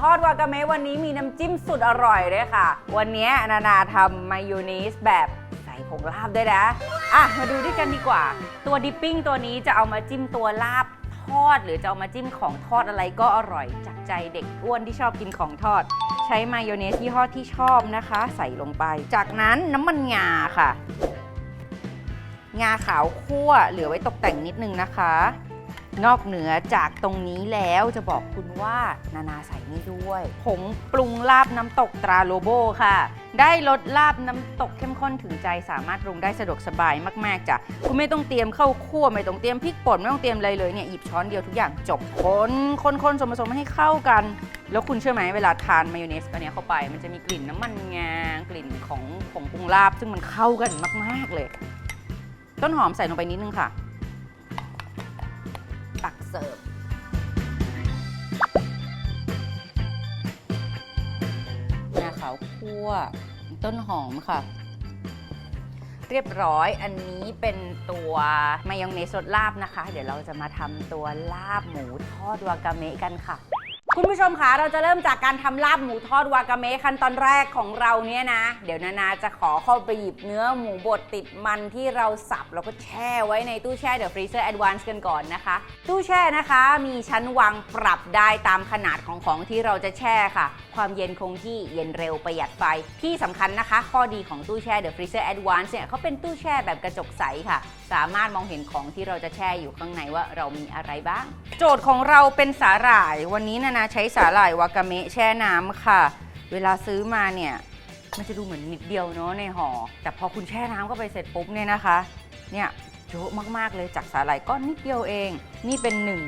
ทอดวากาเมะวันนี้มีน้ำจิ้มสุดอร่อยด้วยค่ะ วันนี้นานาทำมายองเนสแบบใส่ผงลาบด้วยนะ อะ มาดูด้วยกันดีกว่า ตัวดิปปิ้งตัวนี้จะเอามาจิ้มตัวลาบทอด หรือจะเอามาจิ้มของทอดอะไรก็อร่อยจากใจเด็กอ้วนที่ชอบกินของทอด ใช้มายองเนสยี่ห้อที่ชอบนะคะ ใส่ลงไป จากนั้นน้ำมันงาค่ะ งาขาวคั่วเหลือไว้ตกแต่งนิดนึงนะคะ นอกเหนือจากตรงนี้แล้วจะบอกคุณว่านานาใส่นี่ด้วยผงปรุงลาบน้ำตกตราโลโบค่ะ ได้รสลาบน้ำตกเข้มข้นถึงใจสามารถปรุงได้สะดวกสบายมากๆจ้ะคุณไม่ต้องเตรียมข้าวคั่วไม่ต้องเตรียมพริกป่นไม่ต้องเตรียมอะไรเลยเนี่ยหยิบช้อนเดียวทุกอย่างจบคนคนคนส่วนผสมให้เข้ากัน แล้วคุณเชื่อไหมเวลาทานมายองเนสตัวนี้เข้าไป มันจะมีกลิ่นน้ำมันงากลิ่นของผงปรุงลาบ ซึ่งมันเข้ากันมาก ๆเลย ต้นหอมใส่ลงไปนิดนึงค่ะ ตักเสิร์ฟงาขาวคั่ว ต้นหอมค่ะ เรียบร้อยอันนี้เป็นตัวมายองเนสสดลาบนะคะ เดี๋ยวเราจะมาทำตัวลาบหมูทอดวากาเมะกันค่ะ คุณผู้ชมคะเราจะเริ่มจากการทำลาบหมูทอดวากาเมะขั้นตอนแรกของเราเนี่ยนะ เดี๋ยวนานาจะขอเข้าไปหยิบเนื้อหมูบดติดมันที่เราสับแล้วก็แช่ไว้ในตู้แช่เดอะฟรีเซอร์แอดวานซ์กันก่อนนะคะ ตู้แช่นะคะ มีชั้นวางปรับได้ตามขนาดของของที่เราจะแช่ค่ะ ความเย็นคงที่เย็นเร็วประหยัดไฟ ที่สำคัญนะคะ ข้อดีของตู้แช่ The Freezer Advance เนี่ยเขาเป็นตู้แช่แบบกระจกใสค่ะ สามารถมองเห็นของที่เราจะแช่อยู่ข้างในว่าเรามีอะไรบ้าง โจทย์ของเราเป็นสาหร่าย วันนี้นานาใช้สาหร่ายวากาเมะแช่น้ำค่ะ เวลาซื้อมาเนี่ยมันจะดูเหมือนนิดเดียวเนาะในห่อแต่พอคุณแช่น้ำเข้าไปเสร็จปุ๊บเนี่ยนะคะ เนี่ยเยอะมากๆเลยจากสาหร่ายก้อนนิดเดียวเอง นี่เป็นหนึ่ง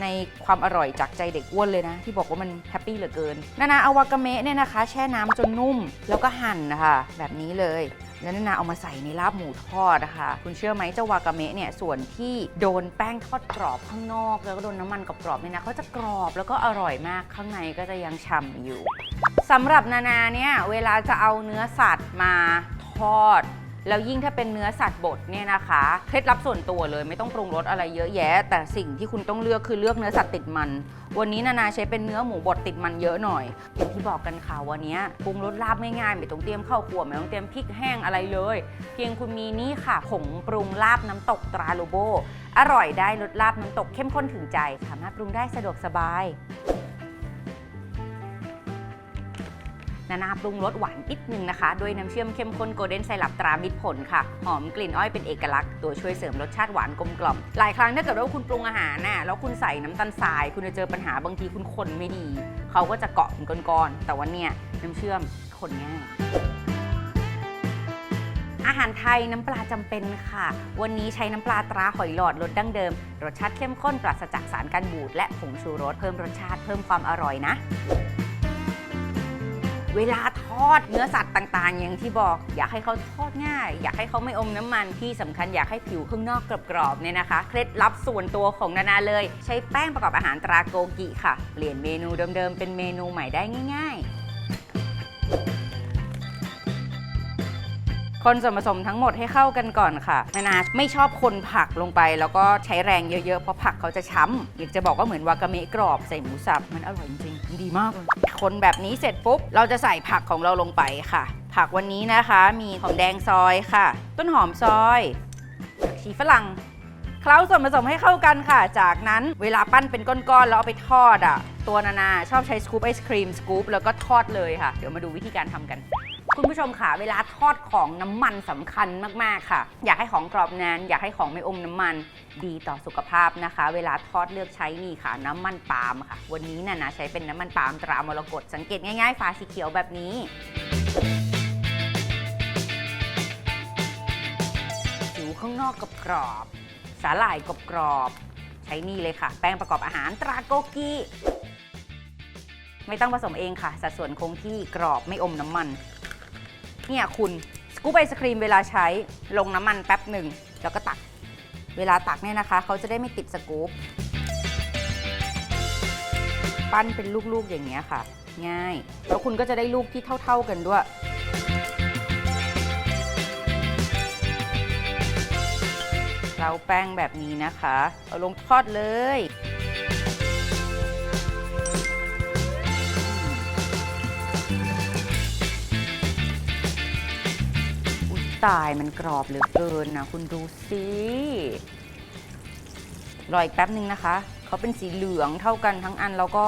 ในความอร่อยจากใจเด็กอ้วนเลยนะ ที่บอกว่ามันแฮปปี้เหลือเกิน นานาอาวากาเมะเนี่ยนะคะ แช่น้ำจนนุ่มแล้วก็หั่นนะคะแบบนี้เลย แล้วนานาเอามาใส่ในลาบหมูทอดนะคะ คุณเชื่อไหมเจ้าวากาเมะเนี่ยส่วนที่โดนแป้งทอดกรอบข้างนอก แล้วก็โดนน้ำมันกรอบๆเนี่ยนะเขาจะกรอบแล้วก็อร่อยมากข้างในก็จะยังฉ่ำอยู่สำหรับนานาเนี่ยเวลาจะเอาเนื้อสัตว์มาทอด แล้วยิ่งถ้าเป็นเนื้อสัตว์บดเนี่ยนะคะเคล็ดลับส่วนตัวเลยไม่ต้องปรุงรสอะไรเยอะแยะ แต่สิ่งที่คุณต้องเลือกคือเลือกเนื้อสัตว์ติดมัน วันนี้นานาใช้เป็นเนื้อหมูบดติดมันเยอะหน่อยอย่างที่บอกกันค่ะวันนี้ปรุงรสลาบง่ายๆไม่ต้องเตรียมข้าวคั่วไม่ต้องเตรียมพริกแห้งอะไรเลย เพียงคุณมีนี่ค่ะผงปรุงลาบน้ำตกตราโลโบอร่อยได้รสลาบน้ำตกเข้มข้นถึงใจ สามารถปรุงได้สะดวกสบาย นานาปรุงรสหวานนิดนึงนะคะ ด้วยน้ำเชื่อมเข้มข้นโกลเด้นไซรัปตรามิตรผลค่ะ หอมกลิ่นอ้อยเป็นเอกลักษณ์ตัวช่วยเสริมรสชาติหวานกลมกล่อม หลายครั้งถ้าเกิดว่าคุณปรุงอาหารน่ะแล้วคุณใส่น้ำตาลทราย คุณจะเจอปัญหาบางทีคุณคนไม่ดี เขาก็จะเกาะเป็นก้อนๆแต่ว่าเนี่ยน้ำเชื่อมคนง่ายอาหารไทยน้ำปลาจำเป็นค่ะ วันนี้ใช้น้ำปลาตราหอยหลอดรสดั้งเดิม รสชาติเข้มข้นปราศจากสารกันบูดและผงชูรสเพิ่มรสชาติเพิ่มความอร่อยนะ เวลาทอดเนื้อสัตว์ต่างๆ อย่างที่บอก อยากให้เขาทอดง่าย อยากให้เขาไม่อมน้ำมันที่สำคัญอยากให้ผิวข้างนอกกรอบๆเนี่ยนะคะ เคล็ดลับส่วนตัวของนานาเลย ใช้แป้งประกอบอาหารตราโกกิค่ะ เปลี่ยนเมนูเดิมๆ เป็นเมนูใหม่ได้ง่าย ๆ คนส่วนผสมทั้งหมดให้เข้ากันก่อนค่ะนานาไม่ชอบคนผักลงไป แล้วก็ใช้แรงเยอะๆ เพราะผักเขาจะช้ำอยากจะบอกว่าเหมือนวากาเมะกรอบใส่หมูสับ มันอร่อยจริงๆดีมากเลยคนแบบนี้เสร็จปุ๊บ เราจะใส่ผักของเราลงไปค่ะ ผักวันนี้นะคะ มีหอมแดงซอยค่ะ ต้นหอมซอยผักชีฝรั่งเคล้าส่วนผสมให้เข้ากันค่ะ จากนั้นเวลาปั้นเป็นก้อนๆ แล้วเอาไปทอดอะ ตัวนานาชอบใช้สกู๊ปไอศครีมสกู๊ปแล้วก็ทอดเลยค่ะ เดี๋ยวมาดูวิธีการทำกัน คุณผู้ชมค่ะเวลาทอดของน้ำมันสำคัญมากๆค่ะ อยากให้ของกรอบนานอยากให้ของไม่อมน้ำมันดีต่อสุขภาพนะคะ เวลาทอดเลือกใช้นี่ค่ะ น้ำมันปาล์มค่ะ วันนี้น่ะนะใช้เป็นน้ำมันปาล์มตรามรกตสังเกตง่ายๆฝาสีเขียวแบบนี้ ผิวข้างนอกกรอบๆสาหร่ายกรอบๆใช้นี่เลยค่ะ แป้งประกอบอาหารตราโกกิไม่ต้องผสมเองค่ะ สัดส่วนคงที่กรอบไม่อมน้ำมัน เนี่ยคุณสกู๊ปไอศครีมเวลาใช้ลงน้ำมันแป๊บหนึ่งแล้วก็ตัก เวลาตักเนี่ยนะคะ เขาจะได้ไม่ติดสกู๊ปปั้นเป็นลูกๆอย่างเงี้ยค่ะ ง่าย แล้วคุณก็จะได้ลูกที่เท่า ๆกันด้วย เราแป้งแบบนี้นะคะ เอาลงทอดเลย ตายมันกรอบเหลือเกินนะคุณดูสิรออีกแป๊บนึงนะคะ เขาเป็นสีเหลืองเท่ากันทั้งอันแล้วก็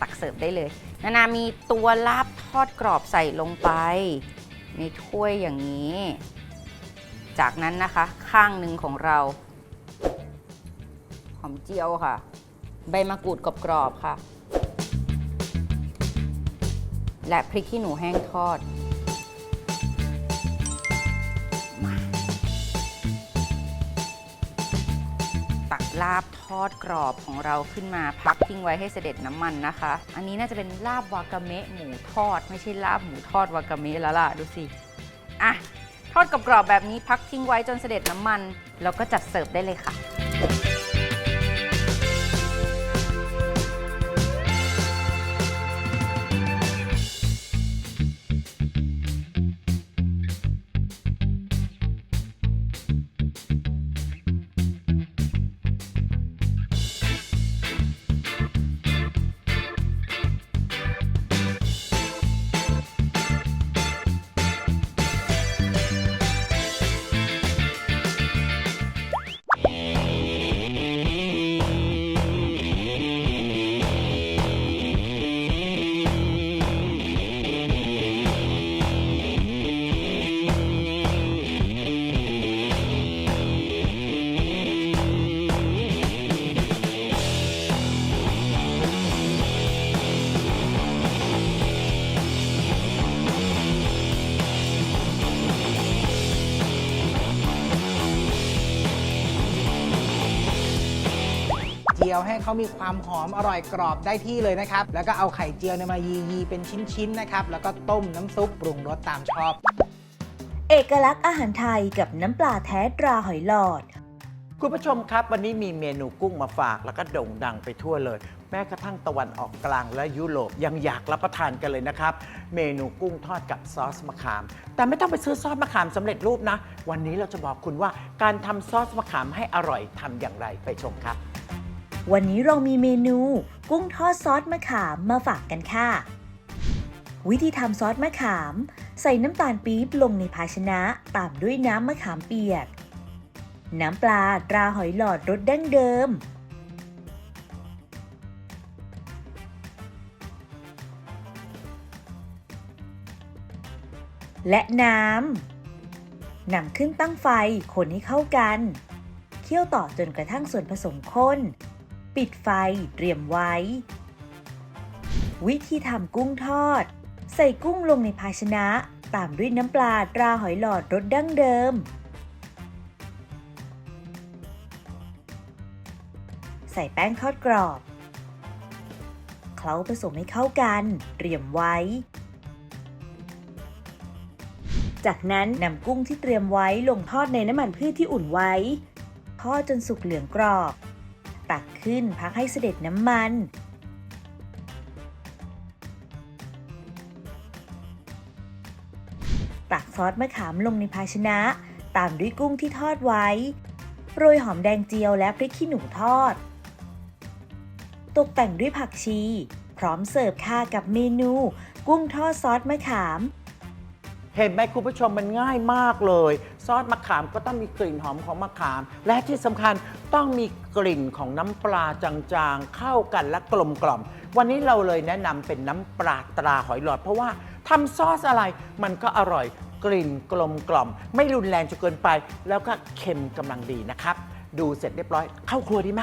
ตักเสิร์ฟได้เลย นานามีตัวลาบทอดกรอบใส่ลงไป ในถ้วยอย่างนี้ จากนั้นนะคะ ข้างหนึ่งของเรา หอมเจียวค่ะ ใบมะกรูดกรอบๆค่ะ และพริกขี้หนูแห้งทอด ลาบทอดกรอบของเราขึ้นมาพักทิ้งไว้ให้เสด็จน้ำมันนะคะ อันนี้น่าจะเป็นลาบวากาเมะหมูทอด ไม่ใช่ลาบหมูทอดวากาเมะแล้วล่ะดูสิอะทอดกรอบๆแบบนี้พักทิ้งไว้จนเสด็จน้ำมัน แล้วก็จัดเสิร์ฟได้เลยค่ะ ยวให้เขามีความหอมอร่อยกรอบได้ที่เลยนะครับ แล้วก็เอาไข่เจียวเนี่ยมายียีๆเป็นชิ้นๆนะครับ แล้วก็ต้มน้ำซุปปรุงรสตามชอบ เอกลักษณ์อาหารไทยกับน้ำปลาแท้ตราหอยหลอด คุณผู้ชมครับ วันนี้มีเมนูกุ้งมาฝากแล้วก็โด่งดังไปทั่วเลย แม้กระทั่งตะวันออกกลางและยุโรปยังอยากรับประทานกันเลยนะครับ เมนูกุ้งทอดกับซอสมะขาม แต่ไม่ต้องไปซื้อซอสมะขามสำเร็จรูปนะ วันนี้เราจะบอกคุณว่าการทำซอสมะขามให้อร่อยทำอย่างไรไปชมครับ วันนี้เรามีเมนู กุ้งทอดซอสมะขามมาฝากกันค่ะ วิธีทำซอสมะขาม ใส่น้ำตาลปี๊บลงในภาชนะตามด้วยน้ำมะขามเปียก น้ำปลาตราหอยหลอดรสดั้งเดิม และน้ำนำขึ้นตั้งไฟคนให้เข้ากัน เคี่ยวต่อจนกระทั่งส่วนผสมข้น ปิดไฟเตรียมไว้ วิธีทำกุ้งทอด ใส่กุ้งลงในภาชนะ ตามด้วยน้ำปลาตราหอยหลอดรสดั้งเดิม ใส่แป้งทอดกรอบ เคล้าผสมให้เข้ากัน เตรียมไว้ จากนั้นนำกุ้งที่เตรียมไว้ลงทอดในน้ำมันพืชที่อุ่นไว้ ทอดจนสุกเหลืองกรอบ ตักขึ้นพักให้เสด็จน้ำมันตักซอสมะขามลงในภาชนะ ตามด้วยกุ้งที่ทอดไว้ โรยหอมแดงเจียวและพริกขี้หนูทอด ตกแต่งด้วยผักชี พร้อมเสิร์ฟค่ะกับเมนู กุ้งทอดซอสมะขาม เห็นไหมคุณผู้ชมมันง่ายมากเลย ซอสมะขามก็ต้องมีกลิ่นหอมของมะขาม และที่สำคัญ ต้องมีกลิ่นของน้ำปลาจางๆ เข้ากันและกลมกล่อม วันนี้เราเลยแนะนำเป็นน้ำปลาตราหอยหลอด เพราะว่าทำซอสอะไรมันก็อร่อยกลิ่นกลมกล่อม ไม่รุนแรงจนเกินไป แล้วก็เค็มกำลังดีนะครับ ดูเสร็จเรียบร้อย เข้าครัวดีไหม